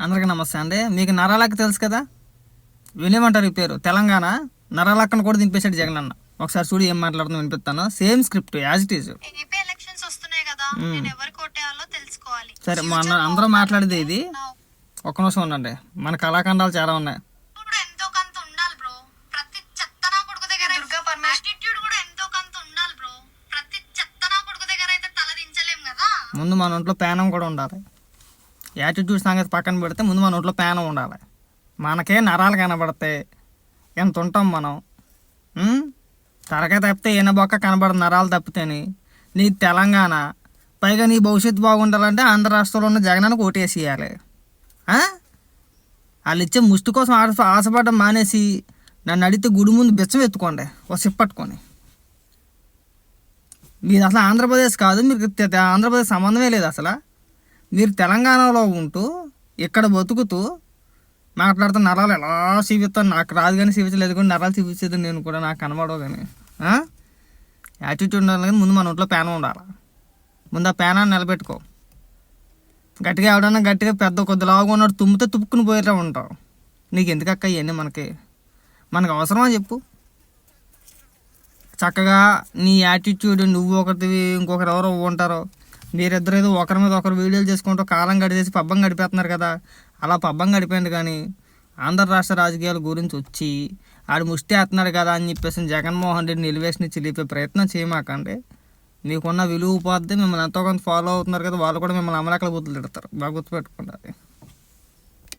అందరికీ నమస్తే అండి. మీకు నరాలక్క తెలుసు కదా? వినేమంటారు ఈ పేరు. తెలంగాణ నరాలక్కను కూడా దింపేశాడు జగన్ అన్న. ఒకసారి చూడు ఏం మాట్లాడుతుందో వినిపిస్తాను. Same script as it is AP elections వస్తున్నాయి కదా నేను ఎవరు కొట్టేయాలో తెలుసుకోవాలి. సరే మన అందరూ మాట్లాడేది ఇది. ఒక్క నిమిషం ఉండండి. మన కళాఖండాలు చాలా ఉన్నాయి. కూడా ఎంతో కొంత ఉండాలి బ్రో. ప్రతి చెత్త నా కొడుకు దగ్గర యాటిట్యూడ్ కూడా ఎంతో కొంత ఉండాలి బ్రో. ప్రతి చెత్త నా కొడుకు దగ్గర అయితే తల దించలేం కదా? ముందు మన ఒంట్లో పేనం కూడా ఉండాలి. యాటిట్యూడ్ సంగతి పక్కన పెడితే ముందు మన ఒంట్లో పేన ఉండాలి. మనకే నరాలు కనబడతాయి. ఎంత ఉంటాం మనం? ఉం? తలకాయ తప్పితే ఈయన బొక్క కనబడదు నరాలు తప్పితేని. నీ తెలంగాణ పైగా నీ భవిష్యత్తు బాగుండాలంటే ఆంధ్ర రాష్ట్రంలో ఉన్న జగనానికి ఓటేసేయాలి వాళ్ళు ఇచ్చే ముష్టి కోసం ఆశ ఆశపడడం మానేసి నన్ను అడిగితే గుడి ముందు బిచ్చం ఎత్తుకోండి. ఒక సిప్పట్టుకొని మీది అసలు ఆంధ్రప్రదేశ్ కాదు మీకు ఆంధ్రప్రదేశ్ సంబంధమే లేదు అసలు. మీరు తెలంగాణలో ఉంటూ ఇక్కడ బతుకుతూ మాట్లాడుతూ నరాలు ఎలా చూపిస్తాను నాకు రాదు కానీ చూపించలేదు కానీ నరాలు చూపించేది నేను కూడా నాకు కనబడవు కానీ. యాటిట్యూడ్ ఉండాలి కానీ ముందు మన ఒంట్లో పేన ఉండాలి. ముందు ఆ పేనాన్ని నిలబెట్టుకో. గట్టిగా ఎవడన్నా గట్టిగా పెద్ద కొద్ది లావుగా ఉన్నాడు తుమ్మితే తుప్పుకుని పోయేట ఉంటావు. నీకు ఎందుకు అక్క ఇవన్నీ మనకి? మనకు అవసరమా చెప్పు. చక్కగా నీ యాటిట్యూడ్ నువ్వు ఒకటి ఇంకొకరు ఎవరో ఉంటారో. మీరిద్దరు ఏదో ఒకరి మీద ఒకరు వీడియోలు చేసుకుంటూ కాలం గడిచేసి పబ్బం గడిపేస్తున్నారు కదా. అలా పబ్బం గడిపోయింది కానీ ఆంధ్ర రాష్ట్ర రాజకీయాల గురించి వచ్చి ఆడు ముష్టి వేస్తున్నాడు కదా అని చెప్పేసి జగన్మోహన్ రెడ్డి నిలివేసిన చిలిపే ప్రయత్నం చేయమాకండి. మీకున్న విలువ పోద్ది మిమ్మల్ని ఎంతో కొంత ఫాలో అవుతున్నారు కదా వాళ్ళు కూడా మిమ్మల్ని అమలకల బుద్ధులు తిడతారు. బాగా గుర్తుపెట్టుకోండి